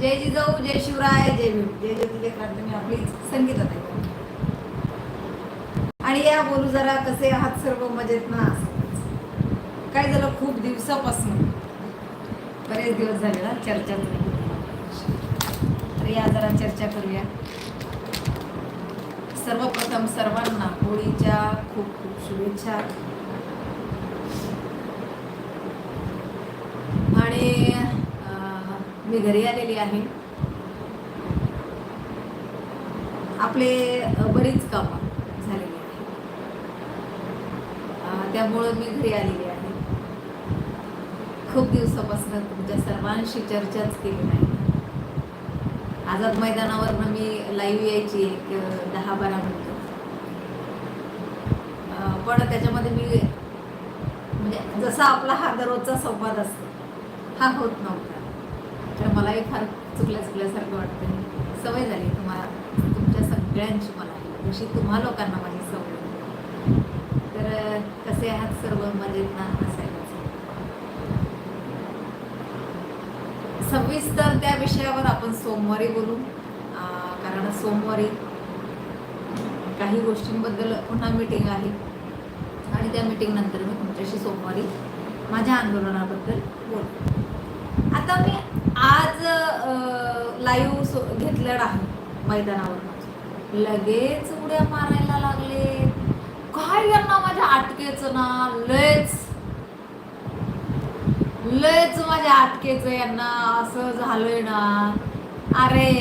जय जिजाऊ जय शिवराय जय भीम. जय ज्योती क्रांती आपली संगीत आणि या बोलू जरा कसे आहात सर्व मजेत ना? काय झालं खूप दिवसापासून. बरेच दिवस झाले ना चर्चा तर या जरा चर्चा करूया. सर्वप्रथम सर्वांना होळीच्या खूप खूप शुभेच्छा. आणि मी घरी आलेली आहे. आपले बरीच कामं झालेली आहेत. त्यामुळं मी घरी आलेली आहे. खूप दिवसापासून तुमच्या सर्वांशी चर्चाच केली नाही. आझाद मैदानावरनं मी लाईव्ह यायची एक दहा बारा मिनटं. पण त्याच्यामध्ये मी म्हणजे जसा आपला हा दररोजचा संवाद असतो हा होत नव्हता. तर मलाही फार चुकल्या चुकल्यासारखं वाटतं. सवय झाली तुम्हाला तुमच्या सगळ्यांची मला. जशी तुम्हा लोकांना माझी सवय तर कसे आहात सर्व? मजेत ना? असायलाच सविस्तर त्या विषयावर आपण सोमवारी बोलू. कारण सोमवारी काही गोष्टींबद्दल पुन्हा मीटिंग आहे. आणि त्या मीटिंगनंतर मी तुमच्याशी सोमवारी माझ्या आंदोलनाबद्दल बोलतो आता मी लाईव्ह सो आहे मैदानावर लगेच उड्या मारायला लागले. काय यांना माझ्या आटकेच ना? लयच. लयच माझ्या आटकेच यांना. असं झालंय ना. अरे.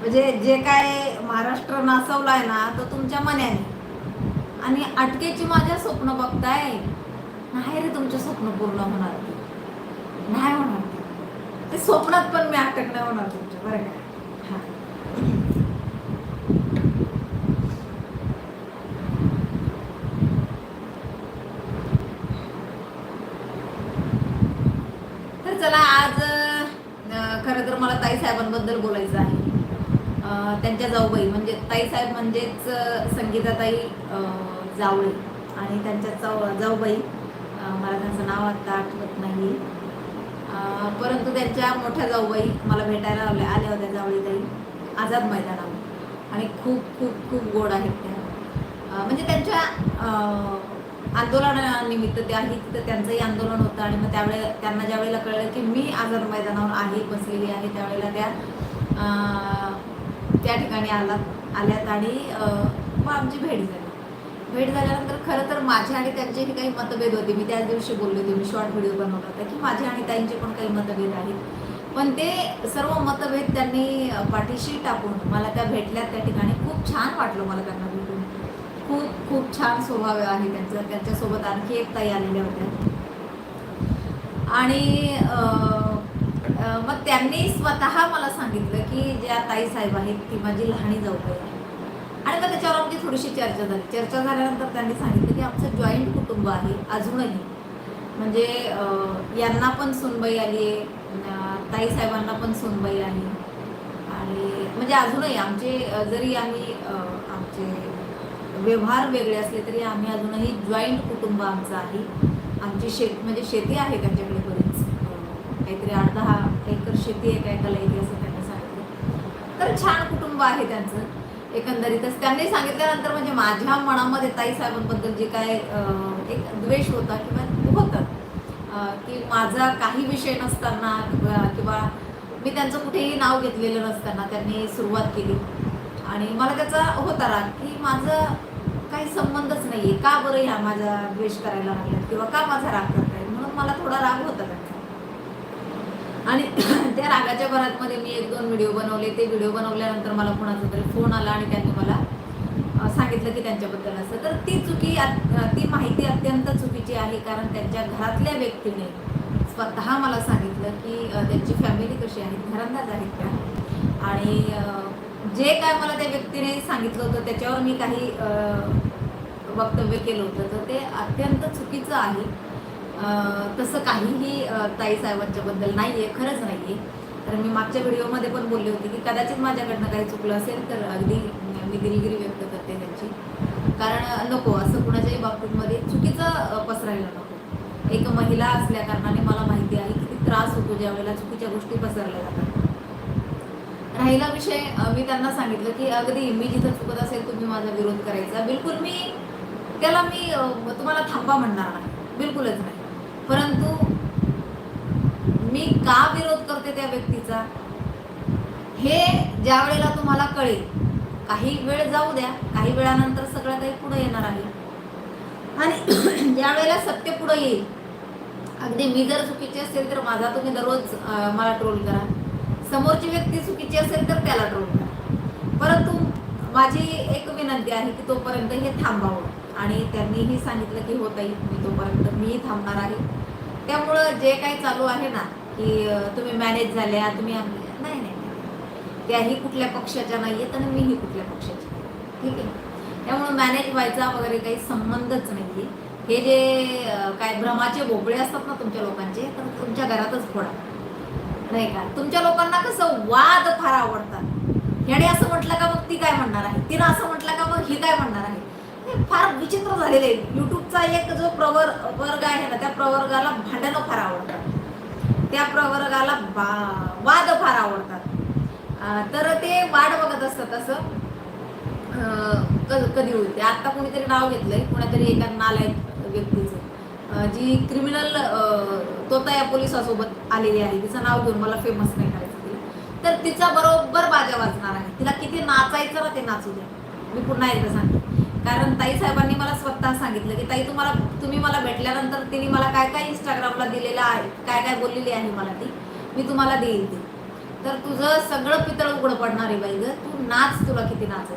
म्हणजे जे काय महाराष्ट्र नाचवलाय ना तो तुमच्या मनाने आणि अटकेची माझ्या स्वप्न बघताय. नाही रे तुमचे स्वप्न पूर्ण होणार. नाही होणार. ते. स्वप्नात पण मी अटक नाही होणार तुमच्या बरं का? तर चला आज खर खरं तर मला ताई साहेबांबद्दल बोलायचं आहे. त्यांच्या जाऊबाई म्हणजे ताई साहेब म्हणजेच संगीता संगीताताई जावळे आणि त्यांच्या जाऊ जाऊबाई. मला त्यांचं नाव आता आठवत नाही परंतु त्यांच्या मोठ्या जाऊबाई मला भेटायला आल्या आल्या होत्या जावळीताई आझाद मैदानावर. आणि खूप खूप खूप गोड आहेत त्या. म्हणजे त्यांच्या आंदोलनानिमित्त त्याही तिथं त्यांचंही आंदोलन होतं आणि मग त्यावेळेला त्यांना ज्यावेळेला कळलं की मी आझाद मैदानावर आहे बसलेली आहे त्यावेळेला त्या त्या ठिकाणी आलात आल्यात आणि मग आमची भेट झाली. भेट झाल्यानंतर खरं तर माझ्या आणि त्यांचे काही मतभेद होते. मी त्याच दिवशी बोलले होते मी शॉर्ट व्हिडिओ बनवला होता की माझे आणि ताईंचे पण काही मतभेद आहेत. पण ते सर्व मतभेद त्यांनी पाठीशी टाकून मला त्या भेटल्यात त्या ठिकाणी. खूप छान वाटलं मला त्यांना भेटून. खूप खूप छान स्वभाव आहे त्यांचा. त्यांच्यासोबत आणखी एक ताई आलेल्या होत्या. आणि मग त्यांनी स्वतः मला सांगितलं की ज्या ताई साहेब आहेत ती माझी लहानी जाऊ आहे आणि मग त्याच्यावर आमची थोडीशी चर्चा झाली. चर्चा झाल्यानंतर त्यांनी सांगितलं की आमचं जॉईंट कुटुंब आहे अजूनही. म्हणजे यांना पण सुनबाई आली आहे ताईसाहेबांना ताई साहेबांना पण सुनबाई आली. आणि म्हणजे अजूनही आमचे जरी आम्ही आमचे व्यवहार वेगळे असले तरी आम्ही अजूनही जॉईंट कुटुंब आमचं आहे. आमची शेत म्हणजे शेती आहे त्यांच्याकडे बरीच. काहीतरी आठ दहा एकर शेती आहे काय कला असं त्यांनी सांगितलं. तर छान कुटुंब आहे त्यांचं. एकंदरीतच. त्यांनी सांगितल्यानंतर म्हणजे माझ्या मनामध्ये ताई साहेबांबद्दल जे काय एक द्वेष होता किंवा होतं की माझा काही विषय नसताना किंवा किंवा मी त्यांचं कुठेही नाव घेतलेलं नसताना त्यांनी सुरुवात केली. आणि मला त्याचा होता राग की माझं काही संबंधच नाही आहे का बरं ह्या माझा द्वेष करायला लागला किंवा का माझा राग करताय म्हणून मला थोडा राग होता त्यांचा आणि त्या रागाच्या भरातमध्ये मी एक दोन व्हिडिओ बनवले. ते व्हिडिओ बनवल्यानंतर मला कोणाचा तरी फोन आला आणि त्यांनी मला सांगितलं की त्यांच्याबद्दल असं. तर ती चुकी ती माहिती अत्यंत चुकीची आहे कारण त्यांच्या घरातल्या व्यक्तीने स्वतः मला सांगितलं की त्यांची फॅमिली कशी आहे घरंदाज आहेत त्या. आणि जे काय मला त्या व्यक्तीने सांगितलं होतं त्याच्यावर मी काही वक्तव्य केलं होतं. तर ते अत्यंत चुकीचं आहे. तसं काहीही ताई साहेबांच्याबद्दल नाही आहे खरंच नाही आहे तर मी मागच्या व्हिडिओमध्ये पण बोलले होते की कदाचित माझ्याकडनं काही चुकलं असेल तर अगदी मी दिलगिरी व्यक्त करते त्यांची. कारण नको असं कुणाच्याही बाबतीमध्ये चुकीचं पसरायला नको. एक महिला असल्या कारणाने मला माहिती आहे किती त्रास होतो ज्या वेळेला चुकीच्या गोष्टी पसरल्या जातात. राहिला विषय मी त्यांना सांगितलं की अगदी मी जिथं चुकत असेल तुम्ही माझा विरोध करायचा. बिलकुल मी त्याला मी तुम्हाला थांबा म्हणणार नाही. बिलकुलच नाही. परंतु मी का विरोध करते त्या व्यक्तीचा? हे ज्या वेळेला तुम्हाला कळेल काही वेळ जाऊ द्या काही वेळानंतर सगळं काही पुढे येणार आहे. आणि ज्या वेळेला सत्य पुढे येईल अगदी मी जर चुकीची असेल तर माझा तुम्ही दररोज मला ट्रोल करा. समोरची व्यक्ती चुकीची असेल तर त्याला ट्रोल करा. परंतु माझी एक विनंती आहे की तोपर्यंत हे थांबावं. आणि त्यांनीही सांगितलं की होत येईल मी तोपर्यंत मीही थांबणार आहे. त्यामुळं जे काही चालू आहे ना की तुम्ही मॅनेज झाल्या तुम्ही नाही नाही त्याही कुठल्या पक्षाच्या नाही आहेत आणि मीही कुठल्या पक्षाची ठीक आहे? त्यामुळं मॅनेज व्हायचा वगैरे काही संबंधच नाही आहे हे जे काय भ्रमाचे भोपळे असतात ना तुमच्या लोकांचे तर तुमच्या घरातच फोडा. नाही का? तुमच्या लोकांना कसं वाद फार आवडतात. ह्याने असं म्हटलं का मग ती काय म्हणणार आहे? तिनं असं म्हटलं का मग ही काय म्हणणार आहे? फार विचित्र झालेलं आहे. युट्यूबचा एक जो प्रवर वर्ग आहे ना त्या प्रवर्गाला भांडणं फार आवडतात. त्या प्रवर्गाला बा वाद फार आवडतात. तर ते वाट बघत असतात असं क- कधी होते. आत्ता कोणीतरी नाव घेतलंय कोणातरी एका नालायक व्यक्तीचं. जी क्रिमिनल तोता या पोलिसासोबत आलेली आहे. तिचं नाव घेऊन मला फेमस नाही करायचं तर तिचा बरोबर बाजा वाजणार आहे. तिला किती नाचायचं ना ते नाचू द्या. मी पुन्हा एकदा सांगते. कारण ताई साहेबांनी मला स्वतः सांगितलं की ताई तुम्हाला तुम्ही मला भेटल्यानंतर तिने मला काय काय इंस्टाग्रामला दिलेलं आहे? काय काय बोललेली आहे मला ती? मी तुम्हाला देईल ती. तर तुझं सगळं पितळ उघडं पडणार आहे बाई ग. तू नाच तुला किती नाच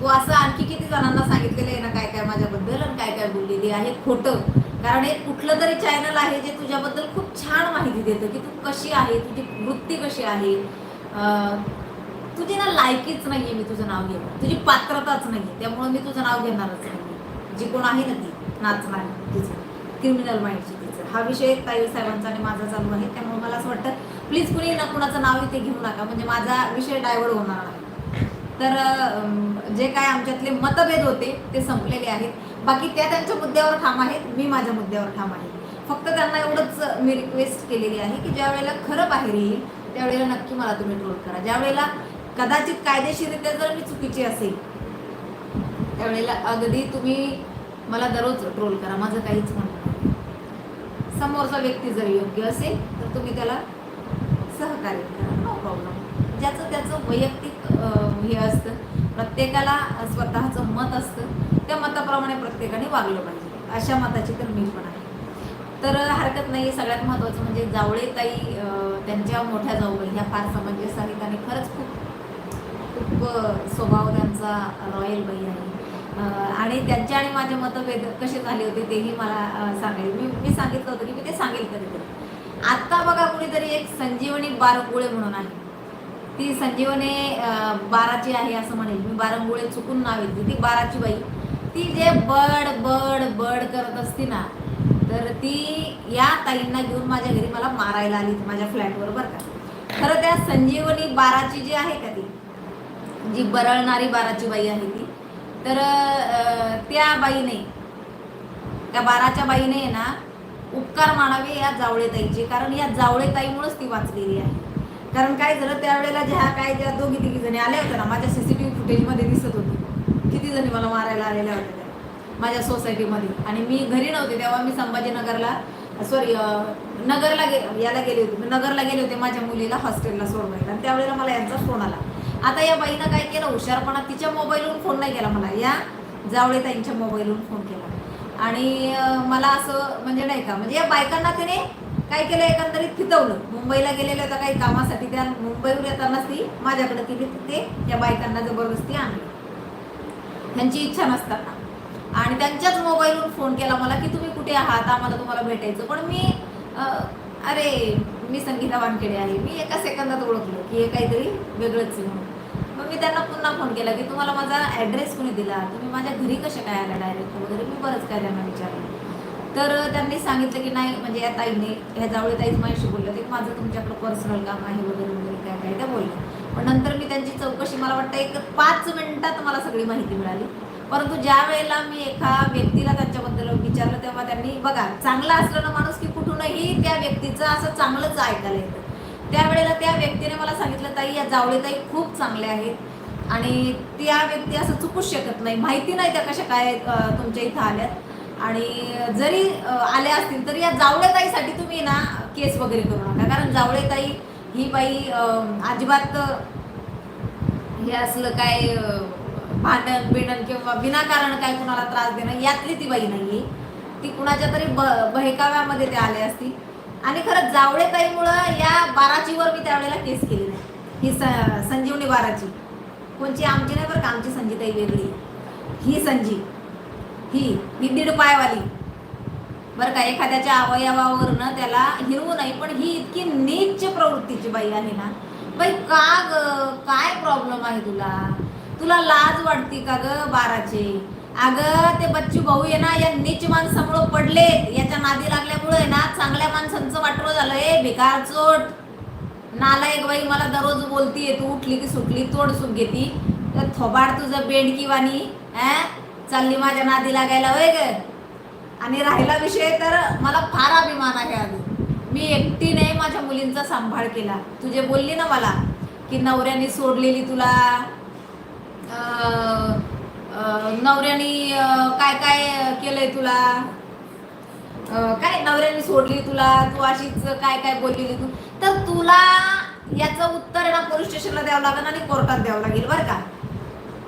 तू असं आणखी किती जणांना सांगितलेलं आहे ना काय काय माझ्याबद्दल आणि काय काय बोललेली आहे खोटं. कारण एक कुठलं तरी चॅनल आहे जे तुझ्याबद्दल खूप छान माहिती देतं की तू कशी आहे तुझी वृत्ती कशी आहे. तुझी ना लायकीच नाहीये मी तुझं नाव घेणार तुझी पात्रताच नाहीये. त्यामुळे मी तुझं नाव घेणारच नाही जी कोण आहे ना ती नाचणार तिचं क्रिमिनल माइंडची तिचं. हा विषय ताई साहेबांचा आणि माझा चालू आहे. त्यामुळे मला असं वाटतं प्लीज कुणी ना कुणाचं नाव इथे घेऊ नका. म्हणजे माझा विषय डायवर्ट होणार नाही तर जे काय आमच्यातले मतभेद होते ते संपलेले आहेत. बाकी त्या त्यांच्या मुद्द्यावर ठाम आहेत मी माझ्या मुद्द्यावर ठाम आहे. फक्त त्यांना एवढंच मी रिक्वेस्ट केलेली आहे की ज्या वेळेला खरं बाहेर येईल त्यावेळेला नक्की मला तुम्ही ट्रोल करा. ज्या वेळेला कदाचित कायदेशीरित्या जर मी चुकीची असेल त्यावेळेला अगदी तुम्ही मला दररोज ट्रोल करा माझं काहीच म्हणणं नाही. समोरचा व्यक्ती जर योग्य असेल तर तुम्ही त्याला सहकार्य करा नो प्रॉब्लेम ज्याचं त्याचं वैयक्तिक हे असतं प्रत्येकाला स्वतःचं मत असतं त्या मताप्रमाणे प्रत्येकाने वागलं पाहिजे. अशा मताची तर मी पण आहे. तर हरकत नाही सगळ्यात महत्त्वाचं म्हणजे जावळे ताई त्यांच्या मोठ्या जाऊबाई ह्या फार समंजस आहेत आणि खरंच खूप खूप स्वभाव त्यांचा रॉयल बाई आहे. आणि त्यांचे आणि माझे मतभेद कसे झाले होते तेही मला सांगेल सांगायचे. मी मी सांगितलं होतं की मी ते सांगेल कधीतरी. आत्ता बघा कुणीतरी एक संजीवनी बारंगुळे म्हणून आहे. ती संजीवनी बाराची आहे असं म्हणेल. मी बारंगुळे चुकून नाव येते ती बाराची बाई. ती जे बड बड बड करत असते ना तर ती या ताईंना घेऊन माझ्या घरी मला मारायला आली माझ्या फ्लॅटवर बरं का. खरं त्या संजीवनी बाराची जी आहे का ती जी बरळणारी बाराची बाई आहे ती. तर त्या बाईने त्या बाराच्या बाईने ना उपकार मानावे या जावळेताईचे. कारण या जावळेताईमुळेच ती वाचलेली आहे. कारण काय झालं त्यावेळेला ज्या काय ज्या दोघी तिघी जणी आल्या होत्या ना माझ्या सीसीटीव्ही फुटेजमध्ये दिसत होती. किती जणी मला मारायला आलेल्या होत्या माझ्या सोसायटीमध्ये आणि मी घरी नव्हते तेव्हा मी संभाजीनगरला सॉरी नगरला गे याला गेले होते. नगरला गेले होते माझ्या मुलीला हॉस्टेलला सोडवायला. आणि त्यावेळेला मला यांचा फोन आला. आता या बाईनं काय केलं? हुशारपणा तिच्या मोबाईलवरून फोन नाही केला मला. या जावळे ताईंच्या मोबाईलवरून फोन केला. आणि मला असं म्हणजे नाही का म्हणजे या बायकांना त्याने काय केलं? एकंदरीत फितवलं. मुंबईला गेलेल्या होत्या काही कामासाठी. त्या मुंबईवर येतानाच ती माझ्याकडे तिने ते या बायकांना जबरदस्ती आणली. त्यांची इच्छा नसताना. आणि त्यांच्याच मोबाईलवरून फोन केला मला की तुम्ही कुठे आहात? आम्हाला तुम्हाला भेटायचं. पण मी अरे मी संगीता वानखेडे आहे. मी एका सेकंदात ओळखलं की हे काहीतरी वेगळंच म्हणून. मग मी त्यांना पुन्हा फोन केला की तुम्हाला माझा ॲड्रेस कोणी दिला? तुम्ही माझ्या घरी कसे काय आला डायरेक्ट वगैरे मी बरंच काय त्यांना विचारलं. तर त्यांनी सांगितलं की नाही म्हणजे या ताईने ह्या जावळे ताईच माझ्याशी बोललं ते माझं तुमच्याकडं पर्सनल काम आहे वगैरे वगैरे काय काय त्या बोलल्या. पण नंतर मी त्यांची चौकशी मला वाटतं एक पाच मिनिटात मला सगळी माहिती मिळाली. परंतु ज्या वेळेला मी एका व्यक्तीला त्यांच्याबद्दल विचारलं तेव्हा त्यांनी बघा चांगला असलं ना माणूस की कुठूनही त्या व्यक्तीचं असं चांगलंच ऐकायला येतं. त्यावेळेला त्या व्यक्तीने मला सांगितलं ताई या जावळे ताई खूप चांगल्या आहेत. आणि त्या व्यक्ती असं चुकूच शकत नाही. माहिती नाही त्या कशा काय तुमच्या इथं आल्यात. आणि जरी आल्या असतील तरी या जावळे ताईसाठी तुम्ही ना केस वगैरे करू नका. कारण जावळे ताई ही बाई अजिबात हे असलं काय भांडण बिडण किंवा विनाकारण काय कुणाला त्रास देणं यातली ती बाई नाही ती कुणाच्या तरी ब बहेकाव्यामध्ये ते आले असतील. आणि खरं जावळे ताईमुळं या बाराचीवर मी त्यावेळेला केस केली नाही. ही स संजीवनी बाराची. कोणची? आमची नाही बरं का? आमची संजीताई वेगळी. ही संजी. ही ही दीड पायवाली. बरं का? एखाद्याच्या अवयवावरनं त्याला हिरवू नाही पण ही इतकी नीच प्रवृत्तीची बाई आहे ना. बाई का ग? काय प्रॉब्लेम आहे तुला? तुला लाज वाटते का ग बाराचे? अगं ते बच्चू भाऊ आहे ना या नीच माणसामुळं पडलेत. याच्या नादी लागल्यामुळे ना चांगल्या माणसांचं झालं ए बेकार चोट. नालायक बाई मला दररोज बोलतीये तू उठली की सुटली तोड सुख घेती. तर थोबाड तुझं बेंडकी वाणी चालली माझ्या नादी लागायला वय ग? आणि राहिला विषय तर मला फार अभिमान आहे अजून मी एकटीने माझ्या मुलींचा सांभाळ केला. तुझे बोलली ना मला की नवऱ्याने सोडलेली तुला अं, नवऱ्याने काय काय केलंय तुला? काय नवऱ्याने सोडली तुला? तू अशीच काय काय बोललेली तू? तर तुला याचं उत्तर आहे ना पोलीस स्टेशनला द्यावं लागेल आणि कोर्टात द्यावं लागेल बरं का?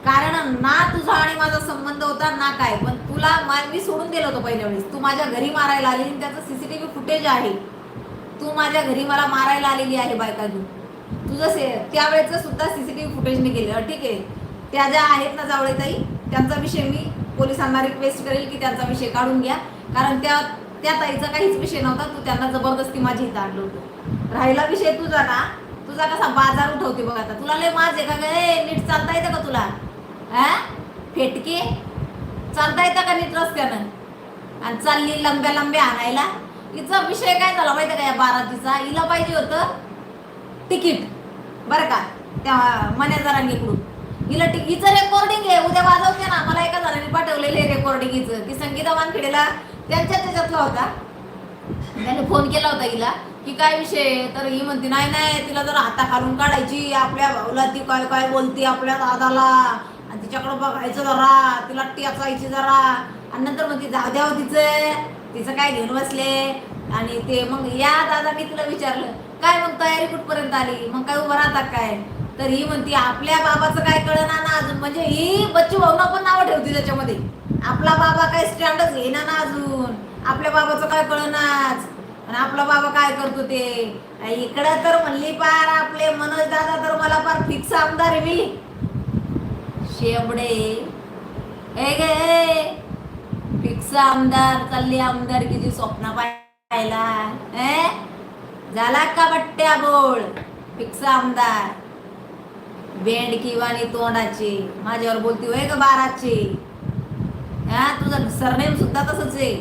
कारण ना तुझा आणि माझा संबंध होता ना काय. पण तुला मी सोडून दिलं होतं पहिल्या वेळेस. तू माझ्या घरी मारायला आली आणि त्याचं सीसीटीव्ही फुटेज आहे. तू माझ्या घरी मला मारायला आलेली आहे बायका घेऊन तुझं से त्यावेळेचं सुद्धा सीसीटीव्ही फुटेजने केलं ठीक आहे. त्या ज्या आहेत ना जावळेताई त्यांचा विषय मी पोलिसांना रिक्वेस्ट करेल की त्यांचा विषय काढून घ्या. कारण त्या त्या ताईचा काहीच विषय नव्हता. तू त्यांना जबरदस्ती माझी इथं आणलं होतं. राहिला विषय तुझा ना तुझा कसा बाजार उठवते बघ आता. तुला लय माझे का ग? नीट चालता येतं का तुला? हा? फेटके? चालता येतं का नीट रस्त्यानं? आणि चालली लंब्या लंब्या आणायला. हिचा विषय काय झाला माहिती का या बारातीचा हिला पाहिजे होतं तिकीट. बरं का? त्या मन्याजरांनीकडून हिला हिचं रेकॉर्डिंग आहे उद्या वाजवते ना. मला एका जणांनी पाठवलेलं आहे रेकॉर्डिंग हिचं. की संगीता वानखेडेला त्यांच्या त्याच्यातला होता. त्याने फोन केला होता हिला की काय विषय तर ही म्हणते नाही नाही तिला जर हाता खालून काढायची. आपल्या भाऊला ती काय काय बोलते आपल्या दादाला. आणि तिच्याकडं बघायचं जरा तिला टेचायची जरा. आणि नंतर म्हणते जाऊ द्या हो तिचं. तिचं काय घेऊन बसले? आणि ते मग या दादा मी तिला विचारलं काय मग तयारी कुठपर्यंत आली? मग काय उभं राहतात काय? तर ही म्हणते आपल्या बाबाचं काय कळना ना अजून. म्हणजे ही बच्चू भाऊना पण नावं ठेवती त्याच्यामध्ये. आपला बाबा काय स्टँडच घेणार ना अजून. आपल्या बाबाचं काय कळनाच. आणि आपला बाबा काय करतो ते? इकडं तर म्हणली पार आपले मनोज दादा तर मला पार फिक्स आमदार आहे मी शेबडे हे गे फिक्स आमदार चालली आमदारकीची स्वप्न पाहायला. ए? झाला का बट्ट्या बोळ? फिक्स आमदार. बेंड किवानी तोंडाची. माझ्यावर बोलती होय ग बाराची. हा तुझं सरनेम सुद्धा तसंच आहे.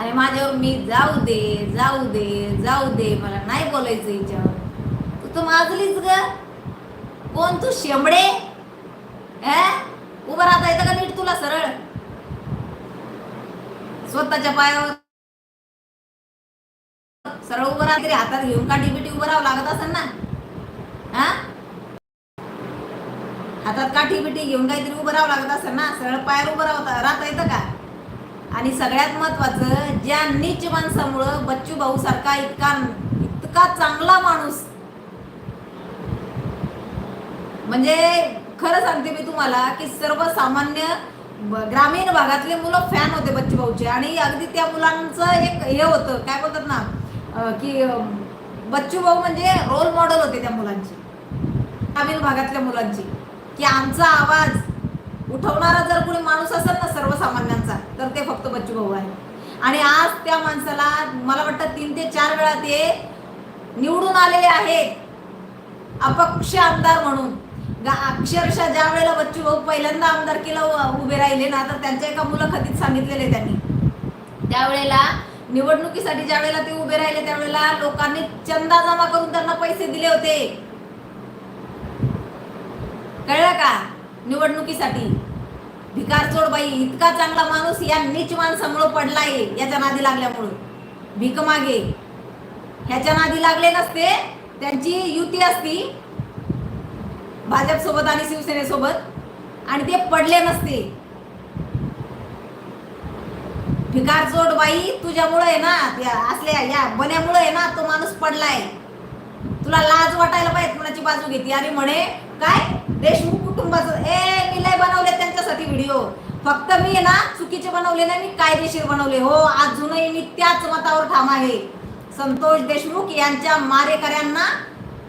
अरे माझ्यावर मी जाऊ दे जाऊ दे जाऊ दे मला नाही बोलायचं हिच्यावर तू तू माजलीच ग. कोण तू शेंबडे? उभं राहता येतं का नीट तुला सरळ? स्वतःच्या पायावर सरळ उभं राहते हातात घेऊन काठी बिटी उभं राहावं लागत असेल ना? हा? हातात काठी बिठी घेऊन काहीतरी उभं राहावं लागत असेल ना सरळ पायावर उभं राहता राहता येतं का? आणि सगळ्यात महत्वाचं ज्या नीच माणसामुळं बच्चू भाऊ सारखा इतका इतका चांगला माणूस. म्हणजे खरं सांगते मी तुम्हाला की सर्वसामान्य ग्रामीण भागातले मुलं फॅन होते बच्चू भाऊचे. आणि अगदी त्या मुलांचं एक हे होतं काय बोलतात ना की बच्चू भाऊ म्हणजे रोल मॉडेल होते त्या मुलांची. ग्रामीण भागातल्या मुलांची. की आमचा आवाज उठवणारा जर कोणी माणूस असेल ना सर्वसामान्यांचा तर ते फक्त बच्चू भाऊ आहे आणि आज त्या माणसाला मला वाटतं तीन ते चार वेळा ते निवडून आलेले आहेत. अपक्ष आमदार म्हणून. अक्षरशः ज्या वेळेला बच्चू भाऊ पहिल्यांदा आमदारकीला केलं उभे राहिले ना तर त्यांच्या एका मुलाखतीत सांगितलेले त्यांनी. त्यावेळेला निवडणुकीसाठी ज्या वेळेला ते उभे राहिले त्यावेळेला लोकांनी चंदा जमा करून त्यांना पैसे दिले होते. कळलं का? निवडणुकीसाठी. भिकार चोड बाई इतका चांगला माणूस या नीच माणसामुळं पडलाय याच्या नादी लागल्यामुळं. भीक मागे. ह्याच्या नादी लागले नसते त्यांची युती असती. भाजप सोबत आणि शिवसेनेसोबत. आणि ते पडले नसते. भिकार चोड बाई तुझ्यामुळे आहे ना त्या असल्या या बन्यामुळं आहे ना तो माणूस पडलाय. तुला लाज वाटायला पाहिजे कुणाची बाजू घेते? आणि म्हणे काय? देशमुख कुटुंबाचं ए मी लय बनवले त्यांच्यासाठी व्हिडिओ फक्त मी ना चुकीचे बनवले नाही मी कायदेशीर बनवले. हो अजूनही मी त्याच मतावर ठाम आहे. संतोष देशमुख यांच्या मारेकऱ्यांना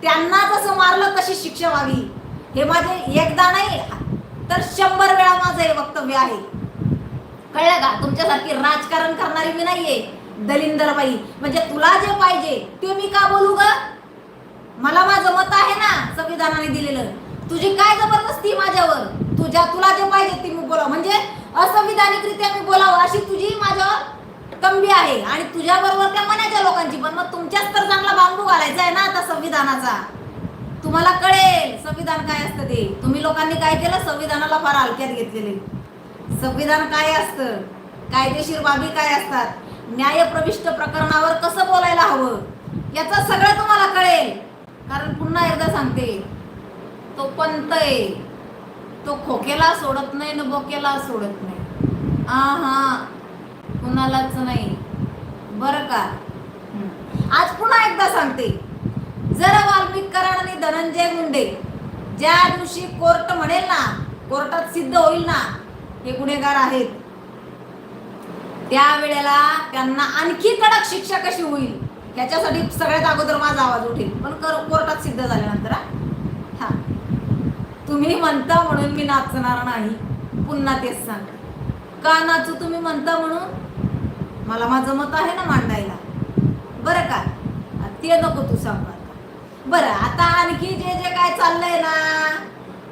त्यांना जसं मारलं तशी शिक्षा व्हावी. हे माझे एकदा नाही तर शंभर वेळा माझं हे वक्तव्य आहे. कळलं का? तुमच्यासारखी राजकारण करणारी मी नाहीये. दलिंदरबाई. म्हणजे तुला जे पाहिजे ते मी का बोलू ग? मला माझं मत आहे ना संविधानाने दिलेलं. तुझी काय जबरदस्ती माझ्यावर? तुझ्या तुला जे पाहिजे ते मी बोलावं. म्हणजे असंविधानिकरित्या मी बोलावं अशी तुझी माझ्यावर तंबी आहे. आणि तुझ्या बरोबर त्या मनाच्या लोकांची पण. मग तुमच्याच तर चांगला बांबू घालायचा आहे ना आता संविधानाचा. तुम्हाला कळेल संविधान काय असतं ते. तुम्ही लोकांनी काय केलं? संविधानाला फार हलक्यात घेतलेले. संविधान काय असतं? कायदेशीर बाबी काय असतात? न्यायप्रविष्ट प्रकरणावर कसं बोलायला हवं? याचं सगळं तुम्हाला कळेल. कारण पुन्हा एकदा सांगते. तो पंत आहे तो खोकेला सोडत नाही न बोकेला सोडत नाही. आ हा कुणालाच नाही. बरं का. आज पुन्हा एकदा सांगते. जर वाल्मिक कराड आणि धनंजय मुंडे ज्या दिवशी कोर्ट म्हणेल ना कोर्टात सिद्ध होईल ना हे गुन्हेगार आहेत. त्यावेळेला त्यांना आणखी कडक शिक्षा कशी होईल? याच्यासाठी सगळ्यात अगोदर माझा आवाज उठेल. पण कर कोर्टात सिद्ध झाल्यानंतर तुम्ही म्हणता म्हणून मी नाचणार नाही. पुन्हा तेच सांग. का नाचू तुम्ही म्हणता म्हणून? मला माझं मत आहे ना मांडायला. बरं का? ते नको तू सांग बरं आता आणखी जे जे काय चाललंय ना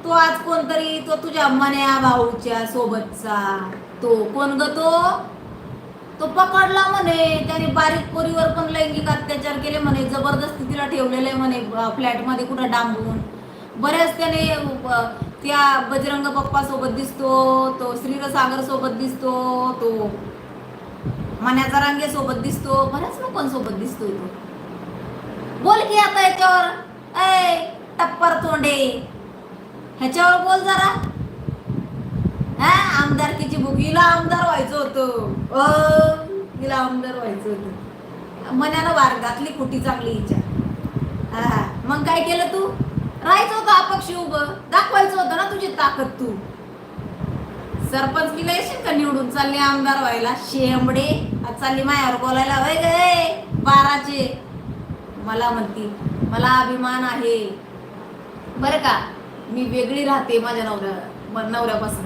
तो आज कोणतरी तो तुझ्या मन्या भाऊच्या सोबतचा. तो कोण ग तो? तो पकडला म्हणे. त्याने बारीक पोरीवर पण लैंगिक अत्याचार केले म्हणे. जबरदस्ती तिला ठेवलेलं आहे म्हणे फ्लॅटमध्ये कुठं डांबून. बऱ्याच त्याने त्या बजरंग बाप्पा सोबत दिसतो तो श्रीरसागर सोबत दिसतो तो मन्याचा रांगे सोबत दिसतो बऱ्याच लोकांसोबत दिसतोय तो बोल की आता याच्यावर. ऐ टप्पर तोंडे. ह्याच्यावर बोल जरा. हा आमदारकीची बुक हिला आमदार व्हायचं होतं. हिला आमदार व्हायचं होतं. मनानं वार घातली खोटी चांगली हिच्या. हा मग काय केलं तू? राहायचं होतं अपक्ष उभं. दाखवायचं होतं ना तुझी ताकद तू. सरपंच किला येशील का निवडून? चालले आमदार व्हायला. शेंबडे. आज चालली मायावर बोलायला. वय गे बाराचे. मला म्हणती मला अभिमान आहे. बरं का मी वेगळी राहते माझ्या नवऱ्या नवऱ्यापासून.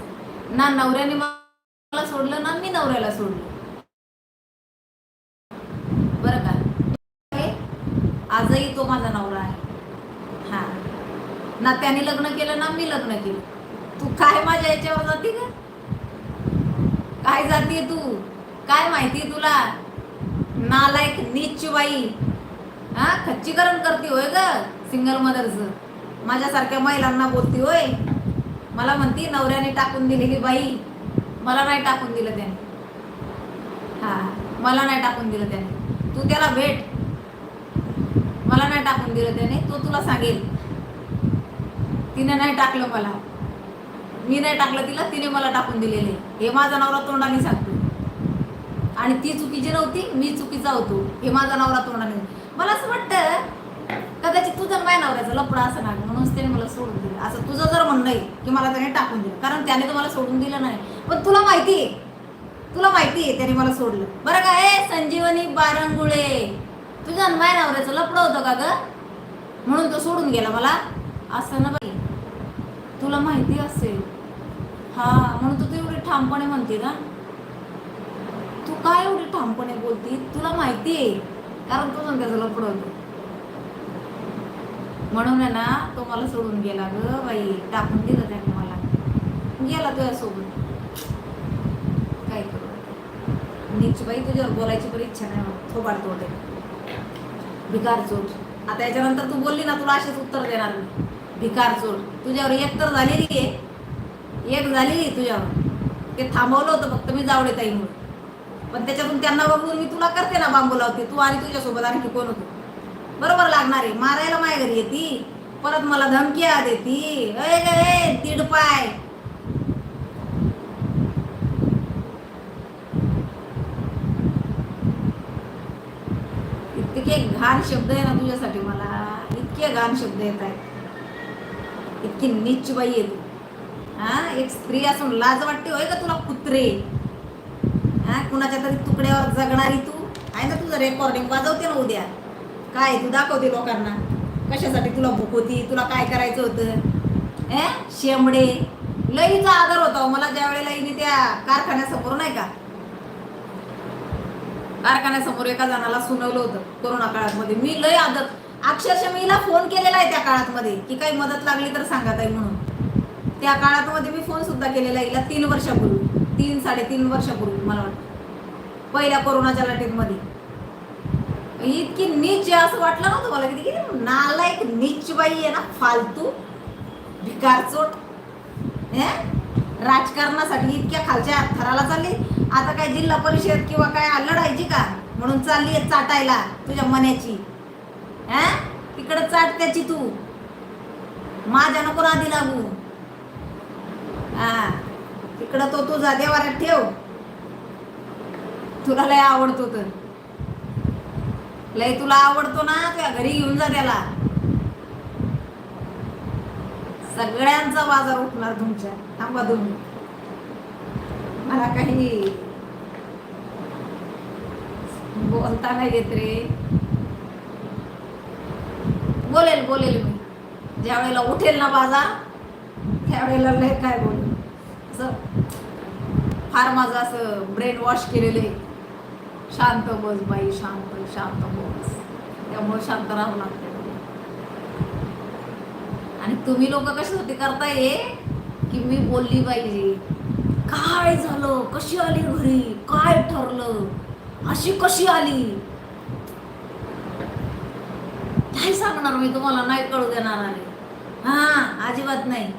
ना नवऱ्याने मला सोडलं ना मी नवऱ्याला सोडलं. बरं का? आजही तो माझा नवरा ना त्याने लग्न केलं ना मी लग्न केलं. तू काय माझ्या याच्यावर जाते का काय जाते तू? काय माहिती तुला? नालायक नीच बाई हा खच्चीकरण करते होय ग सिंगल मदरचं माझ्यासारख्या महिलांना बोलती होय. मला म्हणती नवऱ्याने टाकून दिलेली बाई. मला नाही टाकून दिलं त्याने. हा मला नाही टाकून दिलं त्याने. तू त्याला भेट. मला नाही टाकून दिलं त्याने. तो तुला सांगेल. तिने नाही टाकलं मला. मी नाही टाकलं तिला तिने मला टाकून दिलेले. हे माझा नवरा तोंडाने सांगतो. आणि ती चुकीची नव्हती मी चुकीचा होतो. हे माझा नवरा तोंडाने. मला असं वाटतं कदाचित तुझं माय नवऱ्याचं लपडा असं नाही. म्हणून त्याने मला सोडून दिलं. असं तुझं जर म्हणणं आहे की मला त्याने टाकून दिलं कारण त्याने तुम्हाला सोडून दिलं नाही. पण तुला माहिती आहे. तुला माहिती आहे त्याने मला सोडलं. बरं का? ए संजीवनी बारंगुळे. तुझं माय नवऱ्याचं लपडं होतं का ग? म्हणून तो सोडून गेला मला. असं ना बाई. तुला माहिती असेल. हा म्हणून तू एवढी ठामपणे म्हणते ना. तू काय एवढी ठामपणे बोलती? तुला माहिती आहे. कारण तुझं त्याचं लपडं म्हणून आहे ना तो मला सोडून गेला ग बाई. टाकून दिलं त्याने मला. गेला तुझ्यासोबत काय करू? नीच बाई तुझ्यावर बोलायची पण इच्छा नाही मला थोबाड तोटे भिकार चोट आता याच्यानंतर तू बोलली ना तुला असेच उत्तर देणार मी. भिकार चोर. तुझ्यावर एक तर झालेली आहे. एक झाली तुझ्यावर. ते थांबवलं होतं फक्त मी जावडे म्हणून. पण त्याच्यातून त्यांना बघून मी तुला करते ना बांबू लावते. तू आणि तुझ्यासोबत आणखी कोण होतो? बरोबर लागणार आहे. मारायला माझ्या घरी येते. परत मला धमक्या देती. ए ग तीड पाय. इतके घाण शब्द आहे ना तुझ्यासाठी मला. इतके घाण शब्द येत आहेत. इतकी नीच बाई आहे तू. हा एक स्त्री असून लाज वाटते होय का तुला कुत्रे? हा कुणाच्या तरी तुकड्यावर जगणारी तू? आहे ना तुझं रेकॉर्डिंग वाजवते ना उद्या. काय तू दाखवते लोकांना? कशासाठी तुला भूक होती? तुला काय करायचं होतं? ए शेंबडे? लईचा आदर होता हो, मला ज्या वेळेला हिने त्या कारखान्यासमोर नाही का? कारखान्यासमोर एका जणाला सुनवलं होतं कोरोना काळात मध्ये. मी लय आदर अक्षरशः मी हिला फोन केलेला आहे त्या काळात मध्ये की काही मदत लागली तर सांगा ताई म्हणून. त्या काळात मध्ये मी फोन सुद्धा केलेला आहे हिला तीन वर्षापूर्वी. तीन साडेतीन वर्षापूर्वी मला वाटतं. पहिल्या कोरोनाच्या लाटेमध्ये. इतकी नीच असं वाटलं नव्हतं मला किती किती नालायक नीच बाई आहे ना फालतू भिकारचोट. हे? राजकारणासाठी इतक्या खालच्या थराला चालली. आता काय जिल्हा परिषद किंवा काय लढायची का? म्हणून चालली आहे चाटायला तुझ्या मन्याची हा? तिकडे चाट त्याची तू. माझ्या नको आधी लागू. हा. तिकडं तो तुझा देवाऱ्यात ठेव. तुला लय आवडतो तर लय तुला आवडतो ना तुझ्या घरी घेऊन जा त्याला. सगळ्यांचा बाजार उठणार तुमच्या. थांबा तुम्ही मला काही बोलता नाही येत रे. बोलेल बोलेल मी. ज्या वेळेला उठेल ना माझा त्यावेळेला लय काय बोल. असं फार माझं असं ब्रेन वॉश केलेलं आहे. शांत बस बाई शांत शांत बस. त्यामुळे शांत राहावं लागतं आणि तुम्ही लोक कशासाठी करताय की मी बोलली पाहिजे. काय झालं? कशी आली घरी? काय ठरलं? अशी कशी आली? काय सांगणार मी तुम्हाला? नाही कळू देणार आहे हा अजिबात नाही.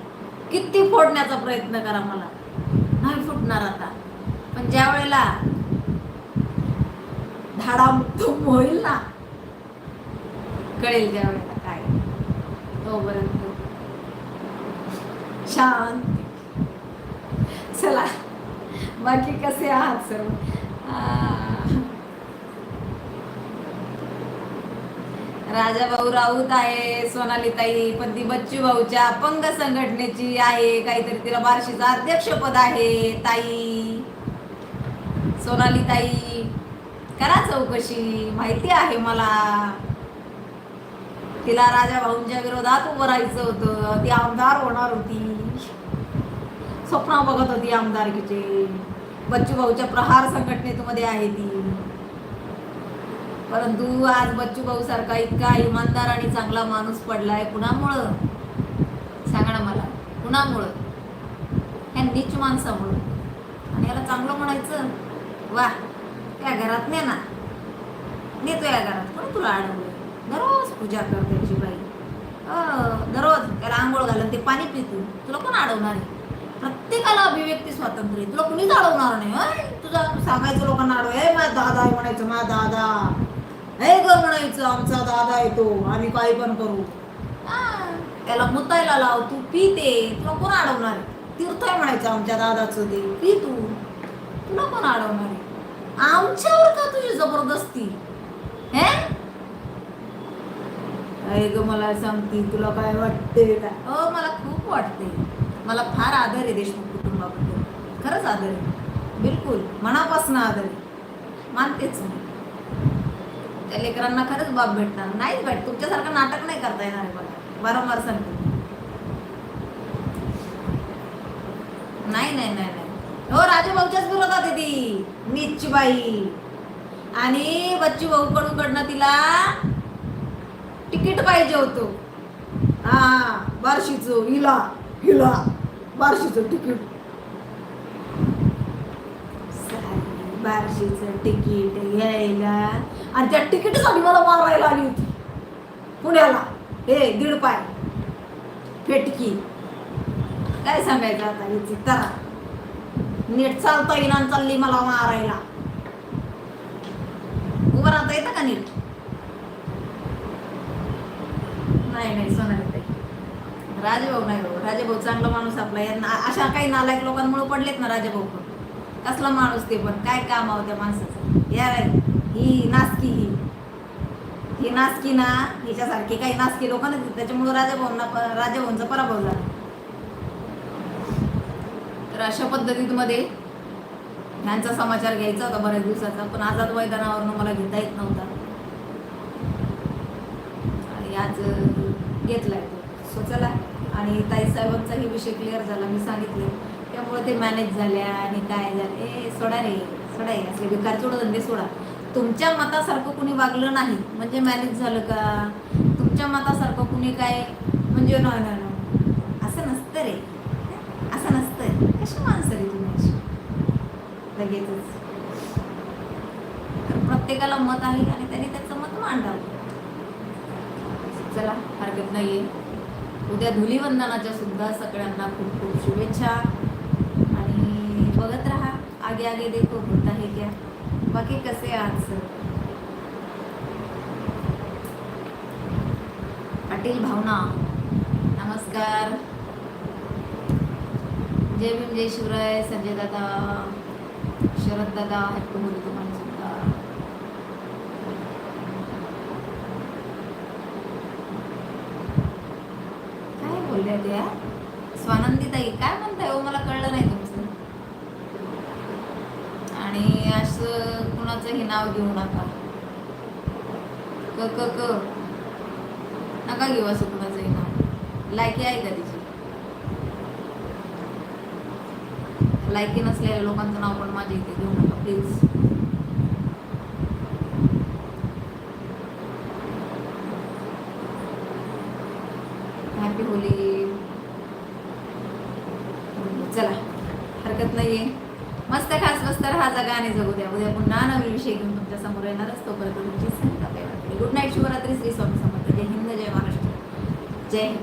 किती फोडण्याचा प्रयत्न करा मला. नाही फुटणार आता. पण ज्या वेळेला धाडामुक्तम होईल ना कळेल त्या वेळेला काय. तोपर्यंत शांत. चला बाकी कसे आहात सर्व? राजा भाऊ राऊत आहे सोनालीताई पण ती बच्चू भाऊच्या अपंग संघटनेची आहे. काहीतरी तिला बार्शीचं अध्यक्षपद आहे ताई. सोनाली ताई करा चौकशी. माहिती आहे मला. तिला राजा भाऊंच्या विरोधात उभं राहायचं होतं. ती आमदार होणार होती. स्वप्न बघत होती आमदारकीचे. बच्चू भाऊच्या प्रहार संघटनेमध्ये आहे ती. परंतु आज बच्चू भाऊ सारखा इतका इमानदार आणि चांगला माणूस पडलाय कुणामुळं? सांगा ना मला. कुणामुळं? ह्या नीच माणसामुळं. आणि याला चांगलं म्हणायचं? वा त्या घरात ने ना. नेतो या घरात. कोण तुला अडवलं दररोज पूजा कर त्याची बाई. दररोज त्याला आंघोळ घालून ते पाणी पितो तुला कोण अडवणार आहे? प्रत्येकाला अभिव्यक्ती स्वातंत्र्य तुला कुणीच अडवणार नाही. तुझा सांगायचं लोकांना अडव माझा दादा म्हणायचं माझा दादा. हे ग म्हणायचं आमचा दादा येतो आम्ही काही पण करू. त्याला मुतायला लाव तू पिते तुला कोण अडवणार? तीर्थ आहे म्हणायचं आमच्या दादाचं ते. पी तू. तुला कोण अडवणार? आमच्यावर का तुझी जबरदस्ती? हे? अरे ग मला सांगती तुला काय वाटते? का हो मला खूप वाटते. मला फार आदर आहे देशमुख कुटुंबाबद्दल. खरंच आदर आहे. बिलकुल. मनापासून आदर आहे. मानतेच मी. त्या लेकरांना खरंच बाप भेटणार नाहीच भेट तुमच्यासारखं नाटक नाही करता येणार आहे मला वारंवार सांगते नाही नाही नाही नाही. हो राजूभाऊच्याच विरोधात आहे ती. नीच बाई आणि बच्चू भाऊ कडून कडनं तिला तिकीट पाहिजे होतो. हा बार्शीचं हिला हिला बार्शीचं तिकीट. साली बार्शीचं तिकीट यायला आणि त्या तिकीटसाठी मला मारायला आली होती. पुण्याला. हे दीड पाय. फेटकी काय सांगायचं आता याची तर नीट चालता येईना आणि चालली मला मारायला. उभं राहता येतं का नीट? नाही नाही सोनाली ताई. राजभाऊ नाही भाऊ राजेभाऊ चांगला माणूस आपला. यांना अशा काही नालायक लोकांमुळे पडलेत ना राजेभाऊ पण. कसला माणूस ते पण. काय काम आहो त्या माणसाचं? या राहील ही नासकी. ही ही नासकी ना हिच्यासारखी काही नासकी लोक नाही त्याच्यामुळे राजाभाऊंना प- राजाभाऊंचा पराभव झाला. तर अशा पद्धतीमध्ये ह्यांचा समाचार घ्यायचा होता बऱ्याच दिवसाचा पण आझाद मैदानावरनं मला घेता येत नव्हता. आणि आज घेतलाय तो. सो चला आणि ताई साहेबांचाही विषय क्लिअर झाला मी सांगितले. त्यामुळे ते मॅनेज झाल्या आणि काय झालं ए सोडा रे सोडा रे असले बेकार धंदे सोडा. तुमच्या मतासारखं कुणी वागलं नाही म्हणजे मॅरेज झालं का? तुमच्या मतासारखं कुणी काय म्हणजे नाही असं नसतं रे. असं नसतं. कशी माणसं रे तुम्ही अशी? लगेचच. तर प्रत्येकाला मत आहे आणि त्याने त्याचं मत मांडावं. चला हरकत नाहीये. उद्या धुलीवंदनाच्या सुद्धा सगळ्यांना खूप खूप शुभेच्छा. आणि बघत राहा. आगे आगे देखो होता हे क्या? बाकी कसे आहात सर पाटील भावना नमस्कार. जय भीम जय शिवराय संजय दादा शरद दादा हॅपी होली तुम्हाला सुद्धा. काय बोलल्या त्या स्वानंदी ताई काय म्हणताय हो? मला कळलं नाही आणि असं कुणाचंही नाव घेऊ नका. क क क. नका घेऊ असं कुणाचंही नाव. लायकी आहे का तिची? लायकी नसलेल्या लोकांचं नाव पण माझ्या इथे घेऊ नका प्लीज हॅपी होली चला हरकत नाहीये मस्त खास मस्त राहा जगा आणि जगू द्या उद्या पुन्हा नवीन विषय घेऊन तुमच्या समोर येणारच तोपर्यंत तुमची संहिता गुड नाईट शिवरात्री श्री स्वामी समर्थ. जय हिंद जय महाराष्ट्र. जय हिंद